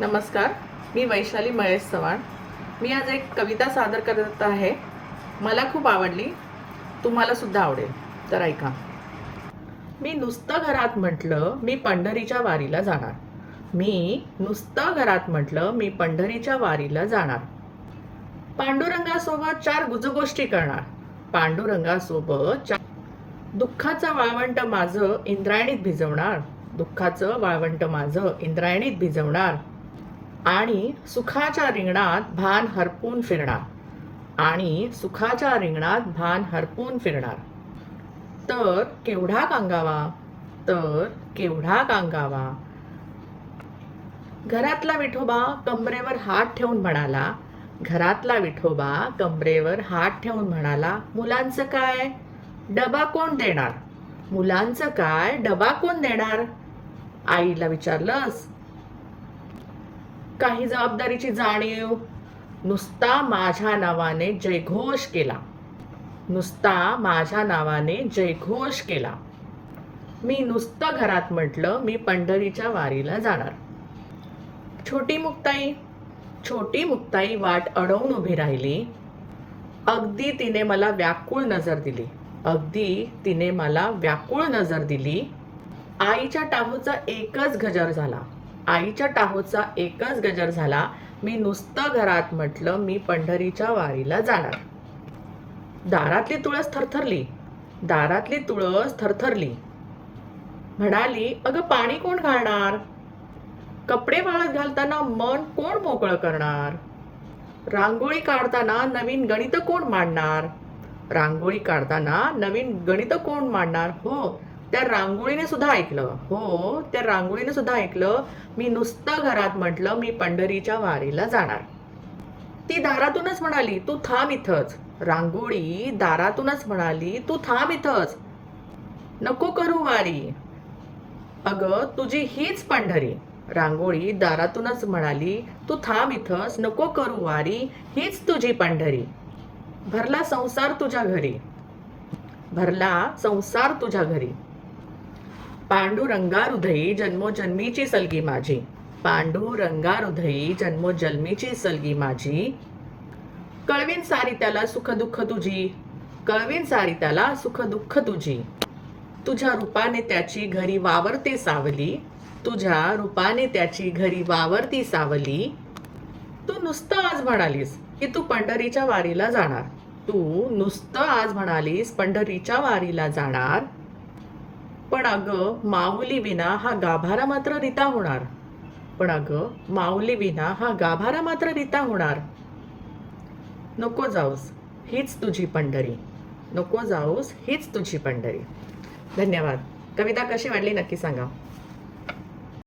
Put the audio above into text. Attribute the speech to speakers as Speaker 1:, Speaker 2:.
Speaker 1: नमस्कार मी वैशाली महेश चव्हाण. मी आज एक कविता सादर करत आहे. मला खूप आवडली तुम्हाला सुद्धा आवडेल. तर ऐका. मी नुसतं घरात म्हटलं मी पंढरीच्या वारीला जाणार. मी नुसतं घरात म्हटलं मी पंढरीच्या वारीला जाणार. पांडुरंगासोबत चार गुजगोष्टी करणार. पांडुरंगासोबत चार दुःखाचं वाळवंट माझं इंद्रायणीत भिजवणार. दुःखाचं वाळवंट माझं इंद्रायणीत भिजवणार. आणि सुखाच्या रिंगणात भान हरपून फिरणार. आणि सुखाच्या रिंगणात भान हरपून फिरणार. तर केवढा कांगावा तर केवढा कांगावा घरातला विठोबा कमरेवर हात ठेवून म्हणाला घरातला विठोबा कमरेवर हात ठेवून म्हणाला मुलांचं काय? डबा कोण देणार? मुलांचं काय? डबा कोण देणार? आईला विचारलंस काही जबाबदारीची जाणीव. नुसता माझ्या नावाने जयघोष केला. नुसता माझ्या नावाने जयघोष केला. मी नुसतं घरात म्हटलं मी पंढरीच्या वारीला जाणार. छोटी मुक्ताई छोटी मुक्ताई वाट अडवून उभी राहिली. अगदी तिने मला व्याकुळ नजर दिली. अगदी तिने मला व्याकुळ नजर दिली. आईच्या टाहूचा एकच गजर झाला. आईच्या टाहोचा एकच गजर झाला. मी नुसतं घरात म्हटलं मी पंढरीच्या वारीला जाणार. दारातली तुळस थरथरली. दारातली तुळस थरथरली. म्हणाली अगं पाणी कोण घालणार? कपडे वाळत घालताना मन कोण मोकळं करणार? रांगोळी काढताना नवीन गणित कोण मांडणार? रांगोळी काढताना नवीन गणित कोण मांडणार? हो त्या रांगोळीने सुद्धा ऐकलं. हो त्या रांगोळीने सुद्धा ऐकलं. मी नुसतं घरात म्हटलं मी पंढरीच्या वारीला जाणार. ती दारातूनच म्हणाली तू थांब इथंच. रांगोळी दारातूनच म्हणाली तू थांब इथंच. नको करू वारी. अगं तुझी हीच पंढरी. रांगोळी दारातूनच म्हणाली तू थांब इथंच नको करू वारी हीच तुझी पंढरी. भरला संसार तुझ्या घरी. भरला संसार तुझ्या घरी. पांडुरंगा जन्मोजन्मीची सलगी माझी. पांडुरंगा हृदयी जन्मोजन्मीची सलगी माझी. कळवीन सारी त्याला सुख दुःख तुझी. कळवीन सारी त्याला सुख दुःख तुझी. तुझ्या रूपाने त्याची घरी वावरते सावली. तुझ्या रूपाने त्याची घरी वावरती सावली. तू नुसतं आज म्हणालीस की तू पंढरीच्या वारीला जाणार. तू नुसतं आज म्हणालीस पंढरीच्या वारीला जाणार. पण अगं माऊली विना हा गाभारा मात्र रिता होणार. पण अगं माऊली विना हा गाभारा मात्र रिता होणार. नको जाऊस हीच तुझी पंढरी. नको जाऊस हीच तुझी पंढरी. धन्यवाद. कविता कशी वाटली नक्की सांगा.